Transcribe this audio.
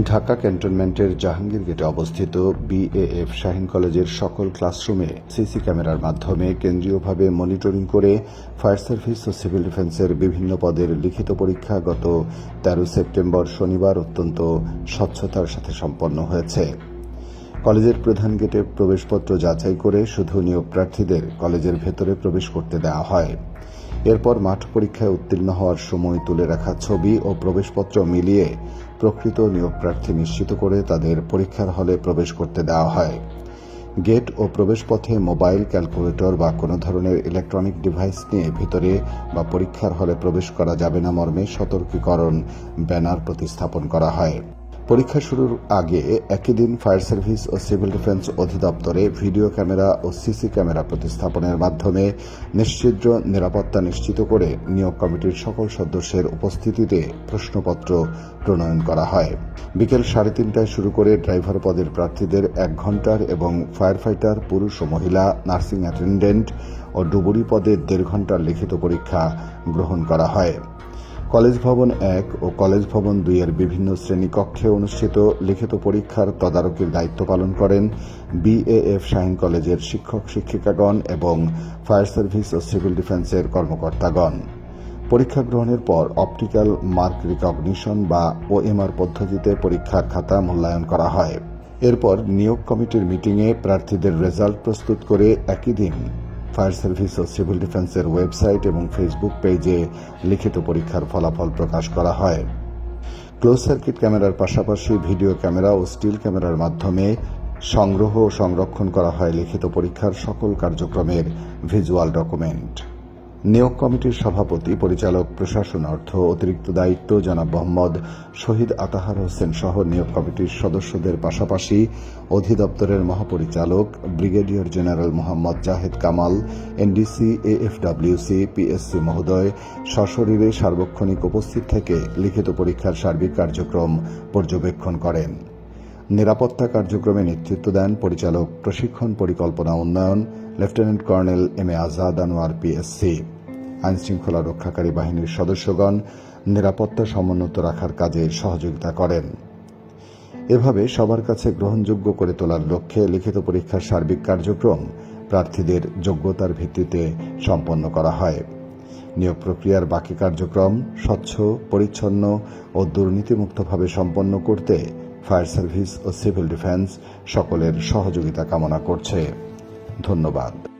ঢাকা ক্যান্টনমেন্টের জাহাঙ্গীর গেটে অবস্থিত বিএএফ শাহিন কলেজের সকল ক্লাসরুমে সিসি ক্যামেরার মাধ্যমে কেন্দ্রীয়ভাবে মনিটরিং করে ফায়ার সার্ভিস ও সিভিল ডিফেন্সের বিভিন্ন পদের লিখিত পরীক্ষা গত তেরো সেপ্টেম্বর শনিবার অত্যন্ত স্বচ্ছতার সাথে সম্পন্ন হয়েছে। কলেজের প্রধান গেটে প্রবেশপত্র যাচাই করে শুধু নিয়োগ প্রার্থীদের কলেজের ভেতরে প্রবেশ করতে দেওয়া হয়। এরপর মাঠ পরীক্ষায় উত্তীর্ণ হওয়ার সময় তুলে রাখা ছবি ও প্রবেশপত্র মিলিয়ে প্রকৃত নিয়োগ প্রার্থী নিশ্চিত করে তাদের পরীক্ষার হলে প্রবেশ করতে দেওয়া হয়। গেট ও প্রবেশপথে মোবাইল, ক্যালকুলেটর বা কোনো ধরনের ইলেকট্রনিক ডিভাইস নিয়ে ভিতরে বা পরীক্ষার হলে প্রবেশ করা যাবে না মর্মে সতর্কীকরণ ব্যানার প্রতিস্থাপন করা হয়। পরীক্ষা শুরুর আগে একই দিন ফায়ার সার্ভিস ও সিভিল ডিফেন্স অধিদপ্তরে ভিডিও ক্যামেরা ও সিসি ক্যামেরা প্রতিস্থাপনের মাধ্যমে নিশ্চিদ্র নিরাপত্তা নিশ্চিত করে নিয়োগ কমিটির সকল সদস্যের উপস্থিতিতে প্রশ্নপত্র প্রণয়ন করা হয়। বিকেল সাড়ে তিনটায় শুরু করে ড্রাইভার পদের প্রার্থীদের এক ঘণ্টার এবং ফায়ার ফাইটার পুরুষ ও মহিলা, নার্সিং অ্যাটেন্ডেন্ট ও ডুবুরি পদে দেড় ঘণ্টার লিখিত পরীক্ষা গ্রহণ করা হয়। কলেজ ভবন এক ও কলেজ ভবন দুই এর বিভিন্ন শ্রেণীকক্ষে অনুষ্ঠিত লিখিত পরীক্ষার তদারকির দায়িত্ব পালন করেন বিএএফ শাহিন কলেজের শিক্ষক, শিক্ষিকাগণ এবং ফায়ার সার্ভিস ও সিভিল ডিফেন্সের কর্মকর্তাগণ। পরীক্ষা গ্রহণের পর অপটিক্যাল মার্ক রিকগনিশন বা ওএমআর পদ্ধতিতে পরীক্ষার খাতা মূল্যায়ন করা হয়। এরপর নিয়োগ কমিটির মিটিংয়ে প্রার্থীদের রেজাল্ট প্রস্তুত করে একই দিন ফায়ার সার্ভিস ও সিভিল ডিফেন্সের ওয়েবসাইট এবং ফেসবুক পেজে লিখিত পরীক্ষার ফলাফল প্রকাশ করা হয়। ক্লোজ সার্কিট ক্যামেরার পাশাপাশি ভিডিও ক্যামেরা ও স্টিল ক্যামেরার মাধ্যমে সংগ্রহ ও সংরক্ষণ করা হয় লিখিত পরীক্ষার সকল কার্যক্রমের ভিজুয়াল ডকুমেন্ট। নিয়োগ কমিটির সভাপতি, পরিচালক, প্রশাসন অর্থ অতিরিক্ত দায়িত্ব জনাব মোহাম্মদ শহীদ আতাহার হোসেন সহ নিয়োগ কমিটির সদস্যদের পাশাপাশি অধিদপ্তরের মহাপরিচালক, brigadier general Mohammad Zahed Kamal, NDC, AFWC, PSC মহোদয়, সশরীরে সার্বক্ষণিক উপস্থিত থেকে লিখিত পরীক্ষার সার্বিক কার্যক্রম পর্যবেক্ষণ করেন। নিরাপত্তা কার্যক্রমে নেতৃত্ব দেন পরিচালক প্রশিক্ষণ পরিকল্পনা উন্নয়ন, lieutenant colonel M A Azad Anwar, PSC. আইনশৃঙ্খলা রক্ষাকারী বাহিনীর সদস্যগণ নিরাপত্তা সমুন্নত রাখার কাজে সহযোগিতা করেন। এভাবে সবার কাছে গ্রহণযোগ্য করে তোলার লক্ষ্যে লিখিত পরীক্ষার সার্বিক কার্যক্রম প্রার্থীদের যোগ্যতার ভিত্তিতে সম্পন্ন করা হয়। নিয়োগ প্রক্রিয়ার বাকি কার্যক্রম স্বচ্ছ, পরিচ্ছন্ন ও দুর্নীতিমুক্তভাবে সম্পন্ন করতে ফায়ার সার্ভিস ও সিভিল ডিফেন্স সকলের সহযোগিতা কামনা করছে। ধন্যবাদ।